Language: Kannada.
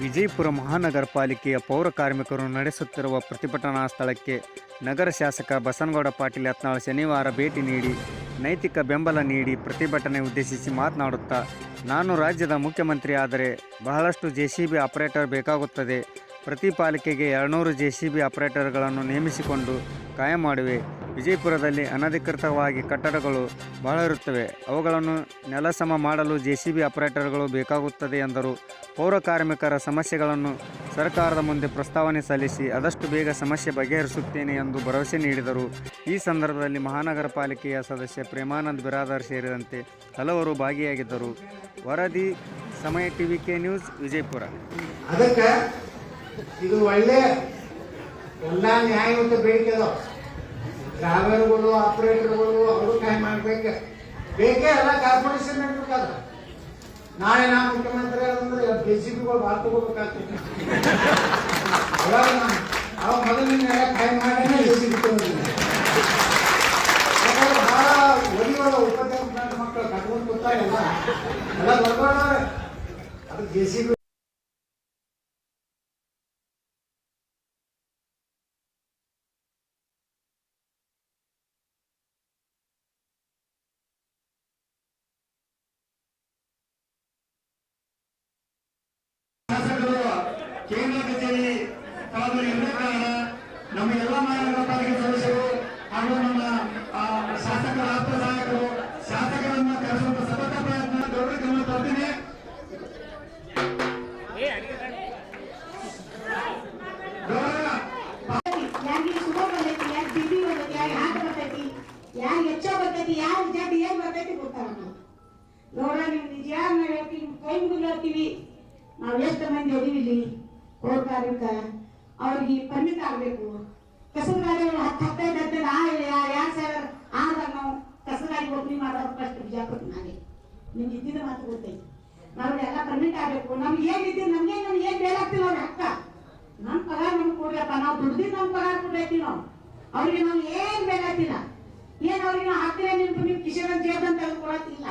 ವಿಜಯಪುರ ಮಹಾನಗರ ಪಾಲಿಕೆಯ ಪೌರ ಕಾರ್ಮಿಕರು ನಡೆಸುತ್ತಿರುವ ಪ್ರತಿಭಟನಾ ಸ್ಥಳಕ್ಕೆ ನಗರ ಶಾಸಕ ಬಸನಗೌಡ ಪಾಟೀಲ್ ಯತ್ನಾಳ್ ಶನಿವಾರ ಭೇಟಿ ನೀಡಿ ನೈತಿಕ ಬೆಂಬಲ ನೀಡಿ ಪ್ರತಿಭಟನೆ ಉದ್ದೇಶಿಸಿ ಮಾತನಾಡುತ್ತಾ, ನಾನು ರಾಜ್ಯದ ಮುಖ್ಯಮಂತ್ರಿ ಆದರೆ ಬಹಳಷ್ಟು ಜೆ ಸಿ ಬಿ ಆಪರೇಟರ್ ಬೇಕಾಗುತ್ತದೆ. ಪ್ರತಿ ಪಾಲಿಕೆಗೆ ಎರಡುನೂರು ಜೆ ಸಿ ಬಿ ಆಪರೇಟರ್ಗಳನ್ನು ನೇಮಿಸಿಕೊಂಡು ಕಾಯಂ ಮಾಡುವೆ. ವಿಜಯಪುರದಲ್ಲಿ ಅನಧಿಕೃತವಾಗಿ ಕಟ್ಟಡಗಳು ಬಹಳ ಇರುತ್ತವೆ ಅವುಗಳನ್ನು ನೆಲಸಮ ಮಾಡಲು ಜೆ ಸಿ ಬಿ ಆಪರೇಟರ್ಗಳು ಬೇಕಾಗುತ್ತದೆ ಎಂದರು. ಪೌರ ಕಾರ್ಮಿಕರ ಸಮಸ್ಯೆಗಳನ್ನು ಸರ್ಕಾರದ ಮುಂದೆ ಪ್ರಸ್ತಾವನೆ ಸಲ್ಲಿಸಿ ಆದಷ್ಟು ಬೇಗ ಸಮಸ್ಯೆ ಬಗೆಹರಿಸುತ್ತೇನೆ ಎಂದು ಭರವಸೆ ನೀಡಿದರು. ಈ ಸಂದರ್ಭದಲ್ಲಿ ಮಹಾನಗರ ಪಾಲಿಕೆಯ ಸದಸ್ಯ ಪ್ರೇಮಾನಂದ್ ಬಿರಾದರ್ ಸೇರಿದಂತೆ ಹಲವರು ಭಾಗಿಯಾಗಿದ್ದರು. ವರದಿ, ಸಮಯ ಟಿವಿ ಕೆ ನ್ಯೂಸ್, ವಿಜಯಪುರ. ಅದಕ್ಕೆ ಇದು ಒಳ್ಳೆ ಎಲ್ಲ ನ್ಯಾಯಯುತ ಬೇಡಿಕೆ ಡ್ರೈವರ್ಗಳು ಆಪರೇಟರ್ಗಳು, ಅವರು ಕೈ ಮಾಡ್ಬೇಕು. ಬೇಕೇ ಅಲ್ಲ ಕಾರ್ಪೊರೇಷನ್ ನಡ್ಬೇಕಾದ ನಾಳೆ ನಾ ಮುಖ್ಯಮಂತ್ರಿ ಅಂದ್ರೆ ಬಿ ಸಿ ಪಿಗಳು ಭಾಳ ತಗೋಬೇಕಾಗ್ತದೆ. ಅವಾಗ ಮೊದಲಿನ ಕೈ ಮಾಡಿ ಬಿ ಯಾಕಂದ್ರೆ ಭಾಳ ಮಕ್ಕಳು ಕಟ್ಕೊಂಡು ಕೂತಾರಲ್ಲ ಎಲ್ಲ ಬರ್ಬಾರ್ದವ್ರೆ. ಅದು ಜೆ ಸಿ ಬಿ ಕಳೆದ ಎರಡನೇ ಕಾರಣ ನಮ್ಮ ಎಲ್ಲ ಮಹಾನಗರ ಪಾಲಿಕೆ ಸದಸ್ಯರು ಹಾಗೂ ನಮ್ಮ ಶಾಸಕರ ಆಪ್ತ ಸಹಾಯಕರು, ಶಾಸಕರನ್ನ ಕರೆಸುವಂತ ಸತತ ಪ್ರಯತ್ನ ಗೌರವ ಗಮನ ತರ್ತೀನಿ ಜಡ್ ಏನ್ ನೀವು ನಿಜ ಹೇಳ್ತೀವಿ ಕೈ ಮುಗಿದು ಹೇಳ್ತೀವಿ ನಾವು ಎಷ್ಟು ಮಂದಿ ಅದೀವಿ ಇಲ್ಲಿ? ಅವ್ರಿಗೆ ಪರಿಮಿತ ಆಗ್ಬೇಕು. ಕಸದ ಗಾಡಿಗಳು ಹತ್ತು ಹತ್ತೈದು ಹತ್ತೈದು ಆ ಸಾವಿರ ಆದಾಗ ನಾವು ಕಸದ ಗಾಡಿ ಓಪನಿಂಗ್ ಮಾಡೋದು ಬಿಜಾಪುರ ನಾಗೆ ನಿಮ್ಗೆ ಇದ್ದಿದ್ದು ಮಾತು ಗೊತ್ತೈತಿ ನಾವು ಎಲ್ಲ ಪರ್ಮಿಟ್ ಆಗ್ಬೇಕು. ನಮ್ಗೆ ಏನಿದ್ದು ನಮ್ಗೆ ನಮ್ಗೆ ಏನ್ ಬೇಡಾಗ್ತಿಲ್ಲ ಅವ್ರ ಹಕ್ಕ. ನಮ್ ಪಗಾರ ನಮ್ಗೆ ಕೊಡ್ಲಪ್ಪ ನಾವು ದುಡ್ದಿದ್ದು ನಮ್ ಪಗಾರ ಕೊಡ್ರೈತಿ ನಾವು. ಅವ್ರಿಗೆ ನಮ್ಗೆ ಏನ್ ಬೇಲಾಗ್ತಿಲ್ಲ ಏನ್ ಅವ್ರಿಗೆ ನಾವು ನಿಮ್ಗೆ ನೀವು ಕಿಶನ್ ಜೇಬಂತ ಅಂತ